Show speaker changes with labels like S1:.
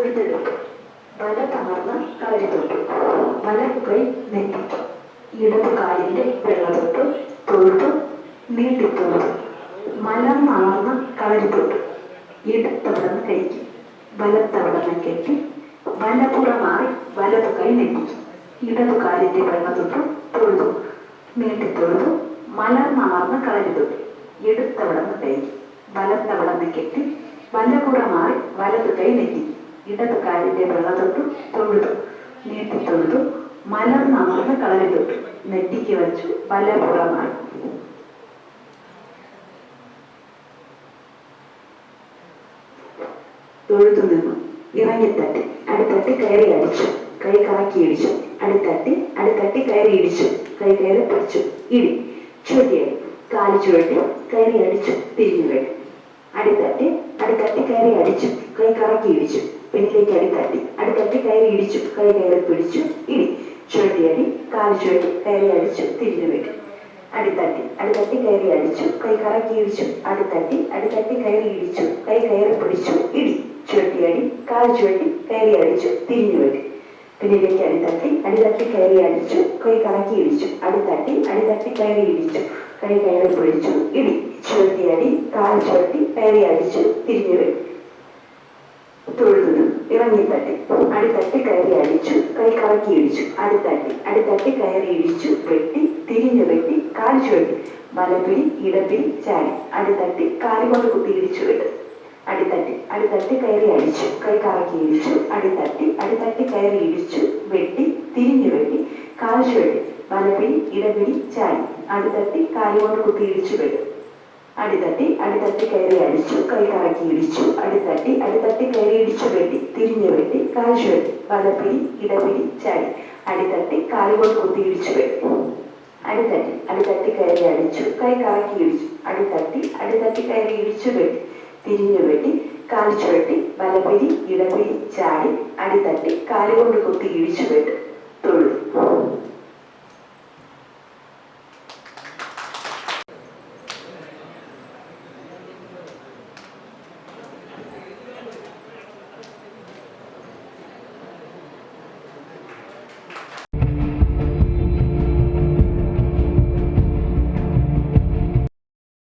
S1: തൊഴുതെടുത്തു വല തമർന്ന് കളരി തൊട്ടു വലതു കൈ നെറ്റിച്ചു ഇടതു കാലിന്റെ വെള്ള തൊട്ടു തൊഴുതു നീട്ടി തൊഴുതു മലർന്നമർന്ന് കളരി തൊട്ടു ഇടത്തവിടന്ന് കഴിക്കും വലത്തവിടന്ന് കെട്ടി വലപ്പുറ മാറി വലതു കൈ നെറ്റിച്ചു. ഇടതു കാലിന്റെ വെള്ള തൊട്ടു തൊഴുതു നീട്ടി തൊഴുതു മലർന്നമർന്ന് കളരി തൊട്ടു എടുത്തവിടന്ന് കഴിക്കും വലത്തവിടന്ന് കെട്ടി വലപ്പുറ മാറി വലതു കൈ നെറ്റി ഇടത് കാലിന്റെ വിള തൊട്ടു തൊഴുതു നീട്ടി തൊഴുതു മലർന്നമർന്ന് കളരി തൊട്ടു നെറ്റിക്ക് വച്ചു മാറി തൊഴുതു നിന്നു. ഇറങ്ങിത്തട്ടി അടുത്തട്ടി കയറി അടിച്ചു. കൈ കറക്കി ഇടിച്ചു. അടുത്തട്ടി അടുത്തട്ടി കയറി ഇടിച്ചു. കൈ കയറി പിടിച്ചു ഇടി. ചുരുട്ടിയായി കാൽ ചുഴട്ടി കയറി അടിച്ചു. തിരിഞ്ഞു വേണ്ടി അടിത്തട്ടി അടുത്തട്ടി കയറി അടിച്ചു. കൈ കറക്കി ഇടിച്ചു. പിന്നിലേക്ക് അടി തട്ടി. കയറി ഇടിച്ചു. കൈ കയറി പിടിച്ചു. ഇടി. ചുഴട്ടിയടി കാൽ ചുഴട്ടി കയറി അടിച്ചു. തിരിഞ്ഞു വീട്ടി അടി തട്ടി അടി തട്ടി കയറി അടിച്ചു. കൈ കറക്കി ഇടിച്ചു. അടുത്തട്ടി അടുത്തട്ടി കയറി ഇടിച്ചു. കൈ കയറി പിടിച്ചു. ഇടി. ചുഴട്ടിയടി കാൽ ചുഴട്ടി കയറി അടിച്ചു. തിരിഞ്ഞു വേണ്ടി പിന്നിലേക്ക് അടിത്തട്ടി അടിത്തട്ടി കയറി അടിച്ചു. കൈ കറക്കി ഇടിച്ചു. അടിത്തട്ടി അടിത്തട്ടി കയറി ഇടിച്ചു. കൈ കയറി പിടിച്ചു. ഇടി. ചുഴട്ടിയടി കാൽ ചുഴട്ടി കയറി അടിച്ചു. തിരിഞ്ഞു വേണ്ടി തൊഴുതു ഇറങ്ങിത്തട്ടി അടിത്തട്ടി കയറി അടിച്ചു കൈ കറക്കി ഇടിച്ചു. അടുത്തട്ടി അടുത്തട്ടി കയറി ഇടിച്ചു വെട്ടി തിരിഞ്ഞു വെട്ടി കാൽ ചുഴട്ടി വലപിടി ഇടപിടി ചാടി. അടുത്തട്ടി കാലുകൊണ്ട് കുത്തി ഇടിച്ചു വിട്ടു. അടിത്തട്ടി അടിത്തട്ടി കയറി അടിച്ചു. കൈ കറക്കി ഇടിച്ചു. അടിത്തട്ടി അടിത്തട്ടി കയറി ഇടിച്ചു വെട്ടി തിരിഞ്ഞു വെട്ടി കാൽ ചുഴട്ടി വലപിടി ഇടപിടി ചാടി. അടുത്തട്ടി കാലുകൊണ്ട് കുത്തി ഇടിച്ചു വിട്ടു. അടിതട്ടി അടിതട്ടി കയറി അടിച്ചു കൈ കറക്കി ഇടിച്ചു. അടിതട്ടി അടിതട്ടി കയറി ഇടിച്ചു വെട്ടി തിരിഞ്ഞു വെട്ടി കാഴ്ച വെട്ടി വലപിരി ഇടപിടി ചാടി. അടിത്തട്ടി കാലുകൊണ്ട് കുത്തി ഇടിച്ചു വെട്ടി. അടിതട്ടി അടിതട്ടി കയറി അടിച്ചു കൈ കറക്കി ഇടിച്ചു. അടിതട്ടി അടിതട്ടി കയറി ഇടിച്ചു വെട്ടി. തിരിഞ്ഞു വെട്ടി കാഴ്ച വെട്ടി വലപിരി ഇടപിടി ചാടി. അടിത്തട്ടി കാലുകൊണ്ട് കുത്തി ഇടിച്ചു വെട്ടി.